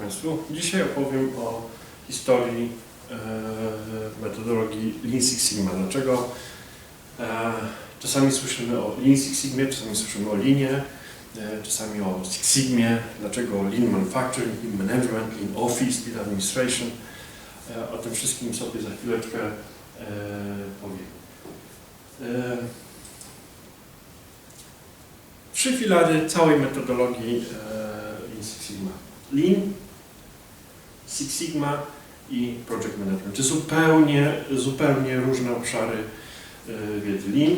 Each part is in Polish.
Państwu. Dzisiaj opowiem o historii e, metodologii Lean Six Sigma. Dlaczego e, czasami słyszymy o Lean Six Sigmie, czasami słyszymy o Leanie, e, czasami o Six Sigmie, dlaczego Lean Manufacturing, Lean Management, Lean Office, Lean Administration. E, o tym wszystkim sobie za chwileczkę e, powiem. E, Trzy filary całej metodologii e, Lean Six Sigma. Lean, Six Sigma i Project Management. To zupełnie, zupełnie różne obszary e, wiedzy. Lean,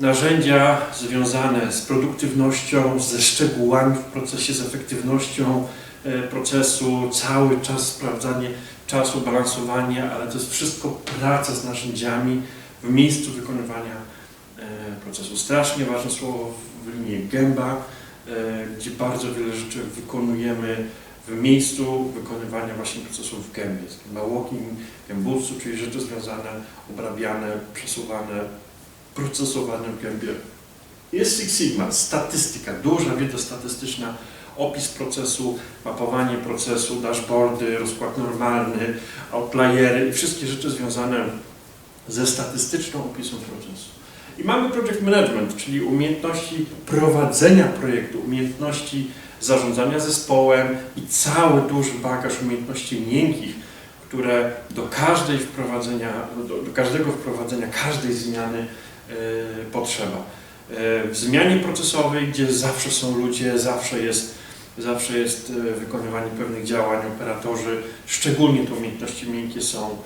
narzędzia związane z produktywnością, ze szczegółami w procesie, z efektywnością e, procesu, cały czas sprawdzanie czasu, balansowanie, ale to jest wszystko praca z narzędziami w miejscu wykonywania e, procesu. Strasznie ważne słowo w linii gęba, gdzie bardzo wiele rzeczy wykonujemy w miejscu wykonywania właśnie procesów w gębie. Jest gęba walking, gębulcu, czyli rzeczy związane, obrabiane, przesuwane, procesowane w gębie. Jest Six Sigma, statystyka, duża wiedza statystyczna, opis procesu, mapowanie procesu, dashboardy, rozkład normalny, outliery i wszystkie rzeczy związane ze statystyczną opisem procesu. I mamy project management, czyli umiejętności prowadzenia projektu, umiejętności zarządzania zespołem i cały duży bagaż umiejętności miękkich, które do każdej wprowadzenia, do, do każdego wprowadzenia, każdej zmiany e, potrzeba. E, w zmianie procesowej, gdzie zawsze są ludzie, zawsze jest, zawsze jest e, wykonywanie pewnych działań, operatorzy, szczególnie te umiejętności miękkie są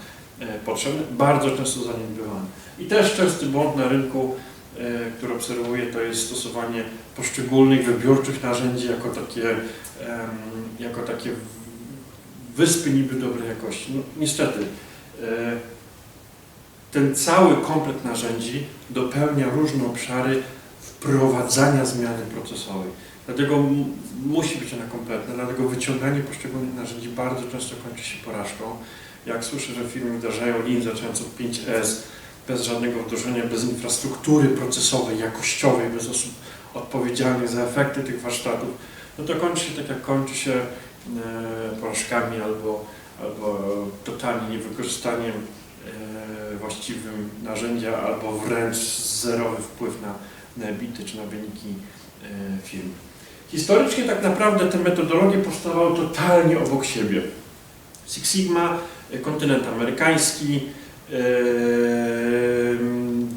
potrzebne, bardzo często zaniedbywane. I też częsty błąd na rynku, e, który obserwuję, to jest stosowanie poszczególnych wybiórczych narzędzi jako takie, jako takie wyspy niby dobrej jakości. No, niestety, e, ten cały komplet narzędzi dopełnia różne obszary wprowadzania zmiany procesowej. Dlatego musi być ona kompletna, dlatego wyciąganie poszczególnych narzędzi bardzo często kończy się porażką. Jak słyszę, że firmy wdrażają Lean zaczynając od 5S, bez żadnego wdrożenia, bez infrastruktury procesowej, jakościowej, bez osób odpowiedzialnych za efekty tych warsztatów, no to kończy się tak jak kończy się e, porażkami albo, albo totalnie niewykorzystaniem e, właściwym narzędzia, albo wręcz zerowy wpływ na, na czy na wyniki e, firmy. Historycznie tak naprawdę te metodologie powstawały totalnie obok siebie. Six Sigma, kontynent amerykański,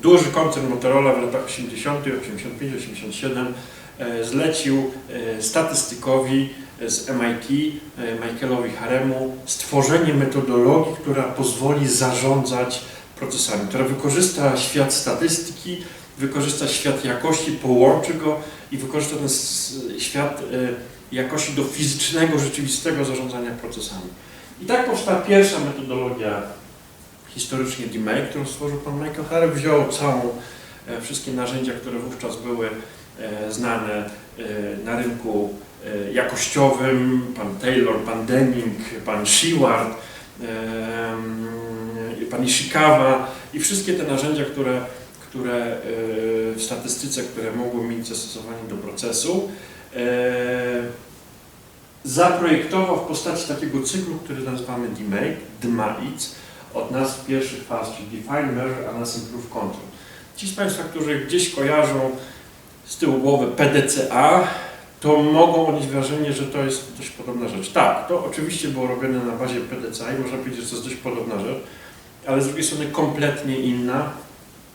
Duży koncern Motorola w latach 80., 85, 87 e, zlecił e, statystykowi z MIT, e, Michaelowi Haremu, stworzenie metodologii, która pozwoli zarządzać procesami, która wykorzysta świat statystyki, wykorzysta świat jakości, połączy go i wykorzysta ten świat jakości do fizycznego, rzeczywistego zarządzania procesami. I tak powstała pierwsza metodologia historycznie DMA, którą stworzył pan Michael Harry, wziął całą, e, wszystkie narzędzia, które wówczas były e, znane e, na rynku jakościowym, pan Taylor, pan Deming, pan Sheward, pan Ishikawa. I wszystkie te narzędzia, które, które w statystyce, które mogły mieć zastosowanie do procesu, zaprojektował w postaci takiego cyklu, który nazywamy DMAIC, od nazw pierwszych faz, czyli Define, Measure, Analyze, Improve, Control. Ci z Państwa, którzy gdzieś kojarzą z tyłu głowy PDCA, to mogą odnieść wrażenie, że to jest dość podobna rzecz. Tak, to oczywiście było robione na bazie PDCA i można powiedzieć, że to jest dość podobna rzecz, ale z drugiej strony kompletnie inna,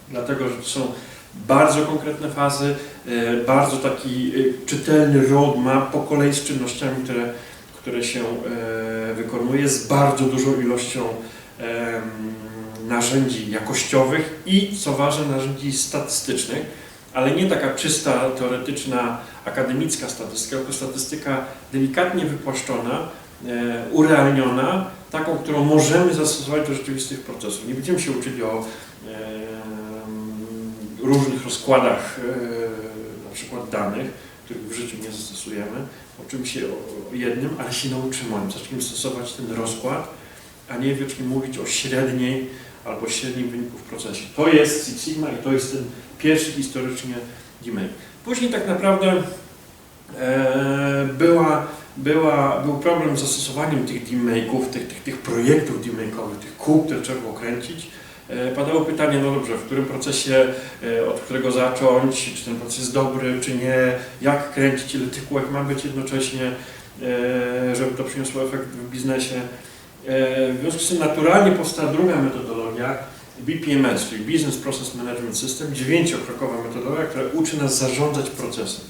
dlatego że to są bardzo konkretne fazy, e, bardzo taki e, czytelny roadmap po kolei z czynnościami, które, które się e, wykonuje, z bardzo dużą ilością narzędzi jakościowych i, co ważne, narzędzi statystycznych, ale nie taka czysta, teoretyczna, akademicka statystyka, tylko statystyka delikatnie wypłaszczona, e, urealniona, taką, którą możemy zastosować do rzeczywistych procesów. Nie będziemy się uczyli o różnych rozkładach e, na przykład danych, których w życiu nie zastosujemy. Uczymy się jednym, ale się nauczymy. Zaczniemy stosować ten rozkład, a nie wiecznie mówić o średniej albo średnim wyniku w procesie. To jest Six Sigma i to jest ten pierwszy historycznie DMA. Później tak naprawdę e, była była, był problem z zastosowaniem tych demake'ów, tych, tych, tych projektów demake'owych, tych kół, które trzeba było kręcić. E, Padało pytanie, no dobrze, w którym procesie, e, od którego zacząć, czy ten proces jest dobry, czy nie, jak kręcić, ile tych kółek ma być jednocześnie, e, żeby to przyniosło efekt w biznesie. E, W związku z tym naturalnie powstała druga metodologia, BPMS, czyli Business Process Management System, dziewięciokrokowa metodologia, która uczy nas zarządzać procesem.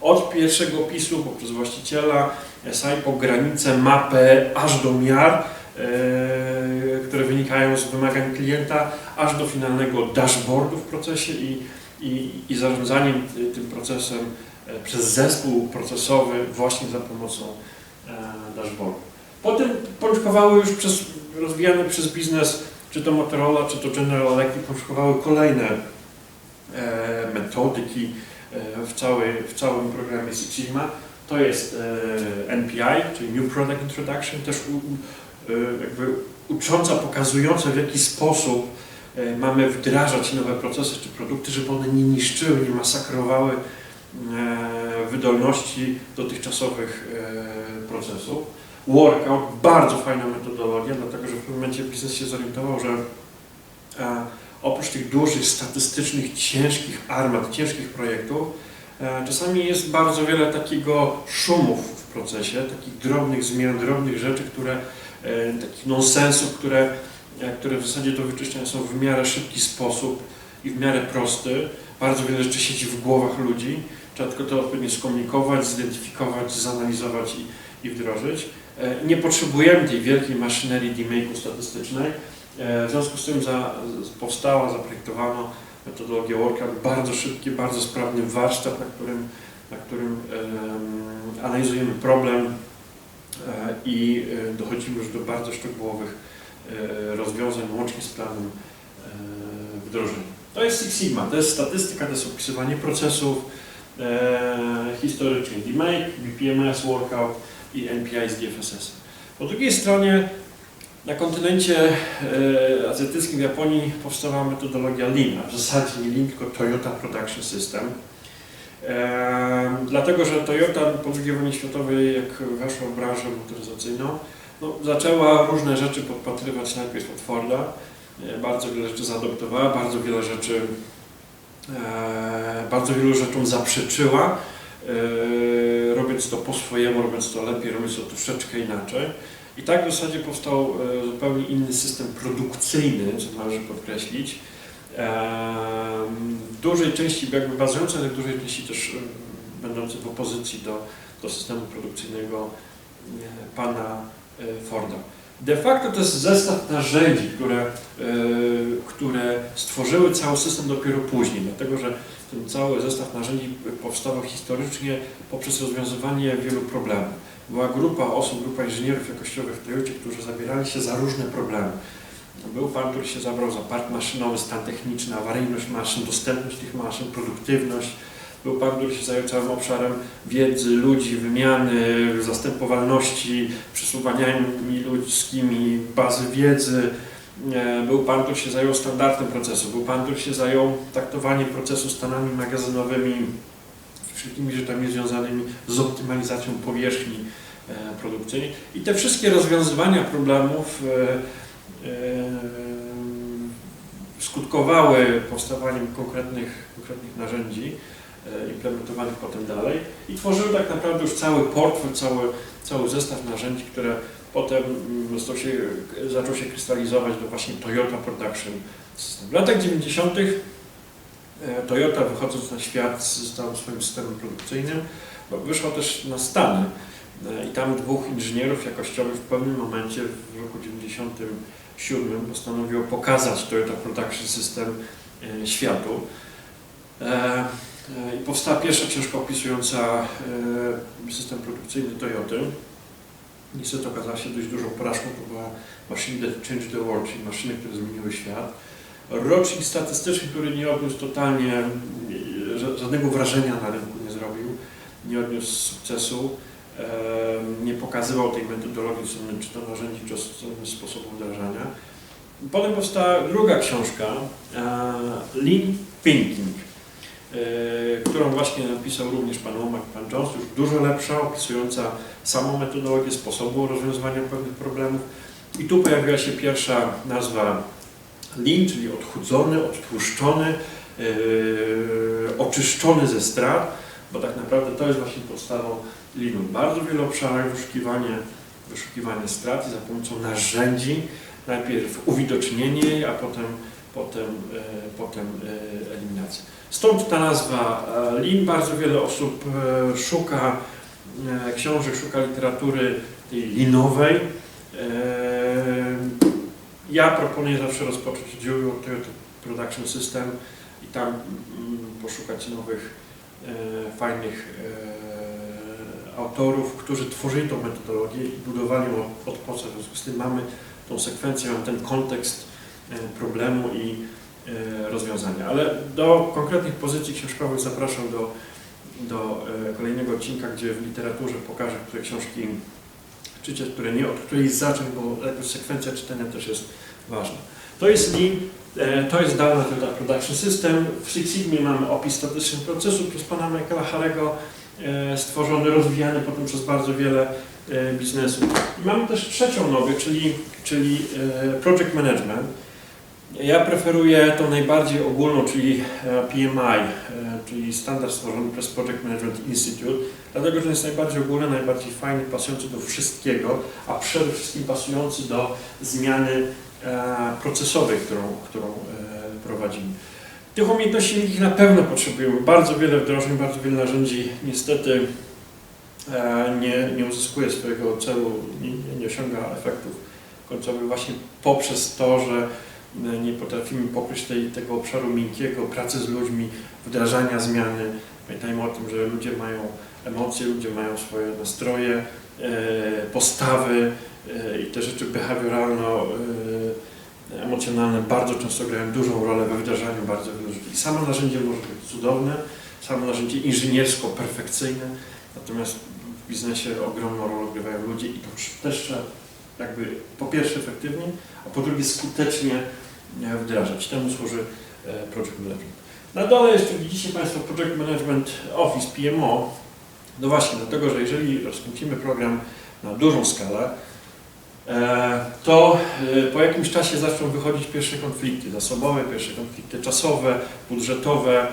Od pierwszego opisu poprzez właściciela, SI po granicę, mapę, aż do miar, e, które wynikają z wymagań klienta, aż do finalnego dashboardu w procesie i, i, i zarządzaniem ty- tym procesem e, przez zespół procesowy właśnie za pomocą dashboardu. Potem pączkowały już przez, rozwijane przez biznes, czy to Motorola, czy to General Electric, pączkowały kolejne e, metodyki e, w, w całym programie Six Sigma. To jest e, NPI, czyli New Product Introduction, też u, e, jakby ucząca, pokazująca w jaki sposób e, mamy wdrażać nowe procesy czy produkty, żeby one nie niszczyły, nie masakrowały e, wydolności dotychczasowych e, procesów. Workout, bardzo fajna metodologia, dlatego że w pewnym momencie biznes się zorientował, że e, oprócz tych dużych, statystycznych, ciężkich armat, ciężkich projektów, e, czasami jest bardzo wiele takiego szumów w procesie, takich drobnych zmian, drobnych rzeczy, które, e, takich nonsensów, które, e, które w zasadzie do wyczyszczenia są w miarę szybki sposób i w miarę prosty. Bardzo wiele rzeczy siedzi w głowach ludzi, trzeba tylko to odpowiednio skomunikować, zidentyfikować, zanalizować i, i wdrożyć. E, Nie potrzebujemy tej wielkiej maszynerii demake'u statystycznej, E, W związku z tym za, powstała, zaprojektowano metodologię workout, bardzo szybki, bardzo sprawny warsztat, na którym, na którym em, analizujemy problem e, i dochodzimy już do bardzo szczegółowych rozwiązań łącznie z planem wdrożenia. To jest Six Sigma, to jest statystyka, to jest opisywanie procesów e, historycznie DMake, BPMS, Workout i NPI z DFSS. Po drugiej stronie na kontynencie e, azjatyckim, w Japonii powstała metodologia Lean, a w zasadzie nie Lean, tylko Toyota Production System. E, dlatego, że Toyota po II wojnie światowej, jak weszła w branżę motoryzacyjną, no, zaczęła różne rzeczy podpatrywać najpierw od Forda. E, bardzo wiele rzeczy zaadoptowała, bardzo wiele rzeczy, bardzo wielu rzeczom zaprzeczyła, robiąc to po swojemu, robiąc to lepiej, robiąc to troszeczkę inaczej. I tak w zasadzie powstał e, zupełnie inny system produkcyjny, co należy podkreślić. W dużej części, jakby bazujący, ale w dużej części też e, będący w opozycji do, do systemu produkcyjnego e, pana Forda. De facto to jest zestaw narzędzi, które, które stworzyły cały system dopiero później, dlatego że ten cały zestaw narzędzi powstawał historycznie poprzez rozwiązywanie wielu problemów. Była grupa osób, grupa inżynierów jakościowych w Toyocie, którzy zabierali się za różne problemy. Był pan, który się zabrał za park maszynowy, stan techniczny, awaryjność maszyn, dostępność tych maszyn, produktywność. Był pan, który się zajął całym obszarem wiedzy, ludzi, wymiany, zastępowalności, przesuwaniami ludzkimi, bazy wiedzy. E, Był pan, który się zajął standardem procesu. Był pan, który się zajął traktowaniem procesu stanami magazynowymi, wszelkimi rzeczami związanymi z optymalizacją powierzchni e, produkcyjnej. I te wszystkie rozwiązywania problemów e, skutkowały powstawaniem konkretnych, konkretnych narzędzi implementowanych potem dalej i tworzyły tak naprawdę już cały portfel, cały, cały zestaw narzędzi, które potem mm, się, zaczął się krystalizować do właśnie Toyota Production System. W latach 90. E, Toyota wychodząc na świat z swoim systemem produkcyjnym, wyszła też na Stany E, i tam dwóch inżynierów jakościowych w pewnym momencie w roku 97 postanowiło pokazać Toyota Production System e, światu. I powstała pierwsza książka opisująca system produkcyjny Toyoty. Niestety okazała się dość dużą porażką, to była Machine That Changed the World, czyli maszyny, które zmieniły świat. Rocznik statystyczny, który nie odniósł totalnie e, ża- żadnego wrażenia na rynku nie zrobił, nie odniósł sukcesu, e, nie pokazywał tej metodologii, czy to narzędzi, czy sposobu wdrażania. Potem powstała druga książka, e, Lean Thinking. Którą właśnie napisał również pan Womack, pan Jones, już dużo lepsza, opisująca samą metodologię sposobu rozwiązywania pewnych problemów. I tu pojawiła się pierwsza nazwa lean, czyli odchudzony, odtłuszczony, yy, oczyszczony ze strat, bo tak naprawdę to jest właśnie podstawą leanu. Bardzo wiele obszarach wyszukiwanie, wyszukiwanie strat za pomocą narzędzi, najpierw uwidocznienie jej, a potem, potem, e, potem e, eliminacja. Stąd ta nazwa e, lean. Bardzo wiele osób szuka książek, szuka literatury tej linowej. Ja proponuję zawsze rozpocząć od Joule Toyota Production System i tam mm, poszukać nowych, fajnych autorów, którzy tworzyli tą metodologię i budowali ją od, od podstaw. W związku z tym mamy tą sekwencję, mamy ten kontekst problemu i e, rozwiązania. Ale do konkretnych pozycji książkowych zapraszam do, do e, kolejnego odcinka, gdzie w literaturze pokażę, które książki czytać, które nie, od której zacząć, bo sekwencja czytania też jest ważna. To jest Lean, e, to jest Dana Toyota Production System. W Six Sigma mamy opis statyczny procesu przez pana Michaela Harego, e, stworzony, rozwijany potem przez bardzo wiele e, biznesów. I mamy też trzecią nogę, czyli, czyli e, Project Management. Ja preferuję tą najbardziej ogólną, czyli e, PMI, e, czyli standard stworzony przez Project Management Institute, dlatego że jest najbardziej ogólny, najbardziej fajny, pasujący do wszystkiego, a przede wszystkim pasujący do zmiany e, procesowej, którą, którą prowadzimy. Tych umiejętności miękkich na pewno potrzebujemy. Bardzo wiele wdrożeń, bardzo wiele narzędzi niestety nie, nie uzyskuje swojego celu, nie, nie osiąga efektów końcowych właśnie poprzez to, że nie potrafimy pokryć tej, tego obszaru miękkiego, pracy z ludźmi, wdrażania zmiany. Pamiętajmy o tym, że ludzie mają emocje, ludzie mają swoje nastroje, e, postawy e, i te rzeczy behawioralno-emocjonalne bardzo często grają dużą rolę we wdrażaniu bardzo wielu rzeczy. I samo narzędzie może być cudowne, samo narzędzie inżyniersko-perfekcyjne, natomiast w biznesie ogromną rolę odgrywają ludzie i to też trzeba jakby po pierwsze efektywnie, a po drugie skutecznie e, wdrażać. Temu służy e, Project Management. Na dole jeszcze widzicie Państwo Project Management Office PMO. No właśnie, dlatego, że jeżeli rozkręcimy program na dużą skalę, e, to po jakimś czasie zaczną wychodzić pierwsze konflikty zasobowe, pierwsze konflikty czasowe, budżetowe,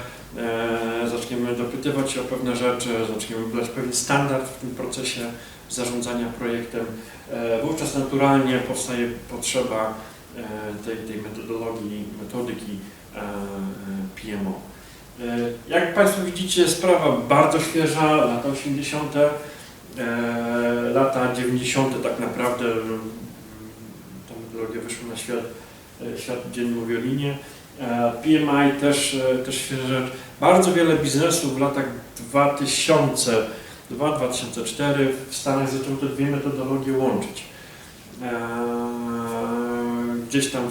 zaczniemy dopytywać się o pewne rzeczy, zaczniemy budować pewien standard w tym procesie zarządzania projektem. E, Wówczas naturalnie powstaje potrzeba e, tej, tej metodologii, metodyki e, e, PMO. E, Jak Państwo widzicie, sprawa bardzo świeża, lata 80., e, lata 90. tak naprawdę ta metodologia wyszła na świat, e, świat dzienny mówi. E, PMI też, e, też świeża rzecz. Bardzo wiele biznesów w latach 2000 2002-2004 w Stanach zaczęły te dwie metodologie łączyć. Eee, Gdzieś tam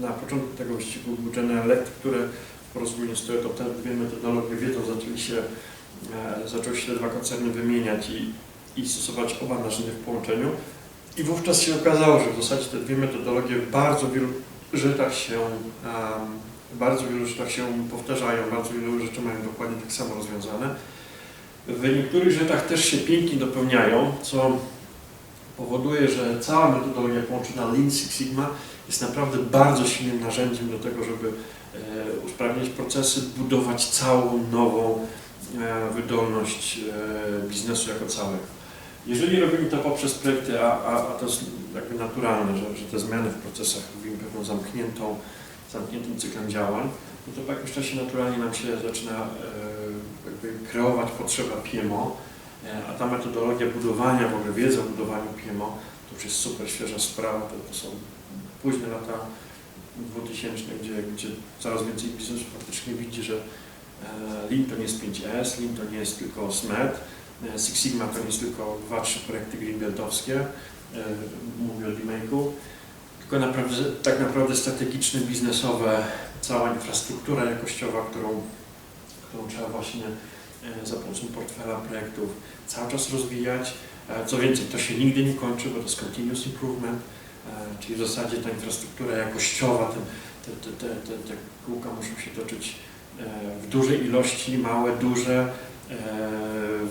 na początku tego wyścigu był General Electric, które w porozumieniu z Toyota te dwie metodologie wiedzą, zaczęli się, e, zaczęły się te dwa koncerny wymieniać i, i stosować oba narzędzia w połączeniu. I wówczas się okazało, że w zasadzie te dwie metodologie w bardzo wielu rzeczach się, em, bardzo wielu rzeczach się powtarzają, bardzo wielu rzeczy mają dokładnie tak samo rozwiązane. W niektórych rzeczach też się pięknie dopełniają, co powoduje, że cała metodologia połączona Lean Six Sigma jest naprawdę bardzo silnym narzędziem do tego, żeby e, usprawniać procesy, budować całą nową e, wydolność e, biznesu jako całego. Jeżeli robimy to poprzez projekty, a, a, a to jest jakby naturalne, że, że te zmiany w procesach robimy pewną zamkniętą, zamkniętym cyklem działań, no to po jakimś czasie naturalnie nam się zaczyna e, kreować potrzeba PMO, e, a ta metodologia budowania, w ogóle wiedza o budowaniu PMO, to już jest super świeża sprawa, to, to są późne lata 2000, gdzie, gdzie coraz więcej biznesów faktycznie widzi, że e, Lean to nie jest 5S, Lean to nie jest tylko SMET, Six Sigma to nie jest tylko 2-3 projekty greenbeltowskie, mówię o remake'u, tylko naprawdę, tak naprawdę strategiczne, biznesowe, cała infrastruktura jakościowa, którą, którą trzeba właśnie e, za pomocą portfela projektów cały czas rozwijać. E, Co więcej, to się nigdy nie kończy, bo to jest continuous improvement, e, czyli w zasadzie ta infrastruktura jakościowa, te, te, te, te, te, kółka muszą się toczyć w dużej ilości, małe, duże,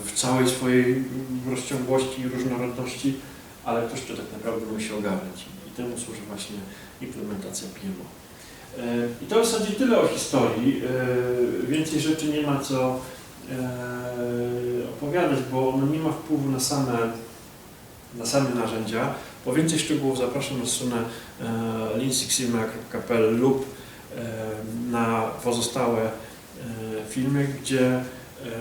w całej swojej rozciągłości i różnorodności, ale ktoś to tak naprawdę musi ogarnąć temu służy właśnie implementacja PMO. E, I to w zasadzie tyle o historii. E, Więcej rzeczy nie ma co e, opowiadać, bo ono nie ma wpływu na same, na same narzędzia. Po więcej szczegółów zapraszam na stronę leansixsigma.pl lub na pozostałe filmy, gdzie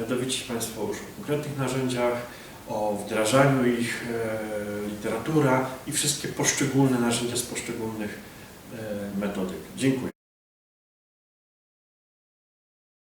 dowiecie się Państwo już o konkretnych narzędziach, o wdrażaniu ich, e, literatura i wszystkie poszczególne narzędzia z poszczególnych e, metodyk. Dziękuję.